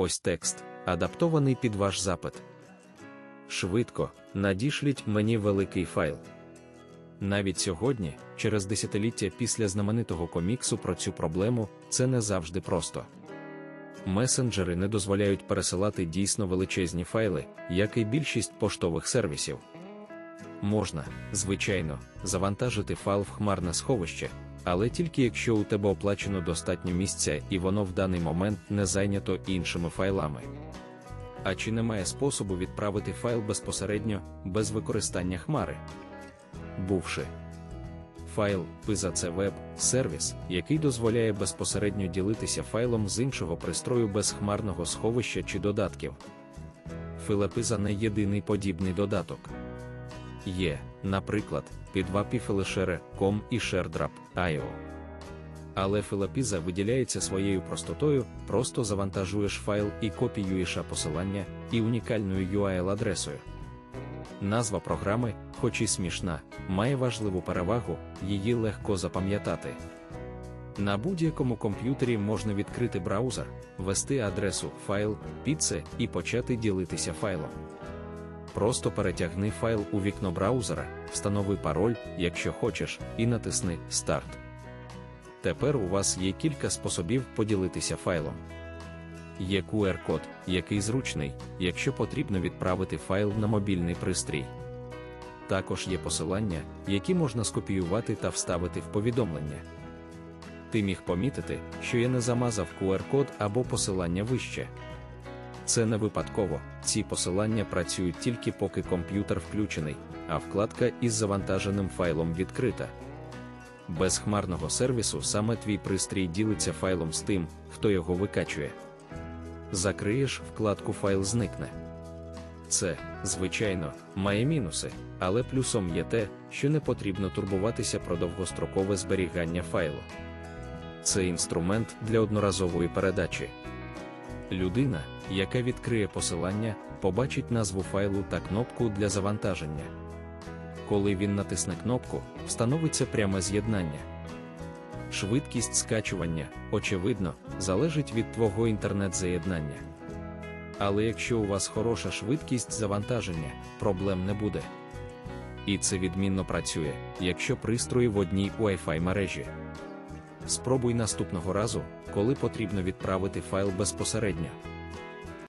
Ось текст, адаптований під ваш запит. Швидко надішліть мені великий файл. Навіть сьогодні, через десятиліття після знаменитого коміксу про цю проблему, це не завжди просто. Месенджери не дозволяють пересилати дійсно величезні файли, як і більшість поштових сервісів. Можна, звичайно, завантажити файл в хмарне сховище, але тільки якщо у тебе оплачено достатньо місця і воно в даний момент не зайнято іншими файлами. А чи немає способу відправити файл безпосередньо, без використання хмари? Бувши. Файл Pizza – це веб-сервіс, який дозволяє безпосередньо ділитися файлом з іншого пристрою без хмарного сховища чи додатків. Филепиза не єдиний подібний додаток. Є, наприклад, підвапіфелешере.com і ShareDrop.io. Але Филапіза виділяється своєю простотою, просто завантажуєш файл і копіюєш посилання і унікальною URL-адресою. Назва програми, хоч і смішна, має важливу перевагу, її легко запам'ятати. На будь-якому комп'ютері можна відкрити браузер, ввести адресу файл, піце і почати ділитися файлом. Просто перетягни файл у вікно браузера, встанови пароль, якщо хочеш, і натисни Старт. Тепер у вас є кілька способів поділитися файлом. Є QR-код, який зручний, якщо потрібно відправити файл на мобільний пристрій. Також є посилання, які можна скопіювати та вставити в повідомлення. Ти міг помітити, що я не замазав QR-код або посилання вище. Це не випадково, ці посилання працюють тільки поки комп'ютер включений, а вкладка із завантаженим файлом відкрита. Без хмарного сервісу саме твій пристрій ділиться файлом з тим, хто його викачує. Закриєш вкладку файл зникне. Це, звичайно, має мінуси, але плюсом є те, що не потрібно турбуватися про довгострокове зберігання файлу. Це інструмент для одноразової передачі. Людина, яка відкриє посилання, побачить назву файлу та кнопку для завантаження. Коли він натисне кнопку, встановиться пряме з'єднання. Швидкість скачування, очевидно, залежить від твого інтернет-заєднання. Але якщо у вас хороша швидкість завантаження, проблем не буде. І це відмінно працює, якщо пристрої в одній Wi-Fi мережі. Спробуй наступного разу, коли потрібно відправити файл безпосередньо.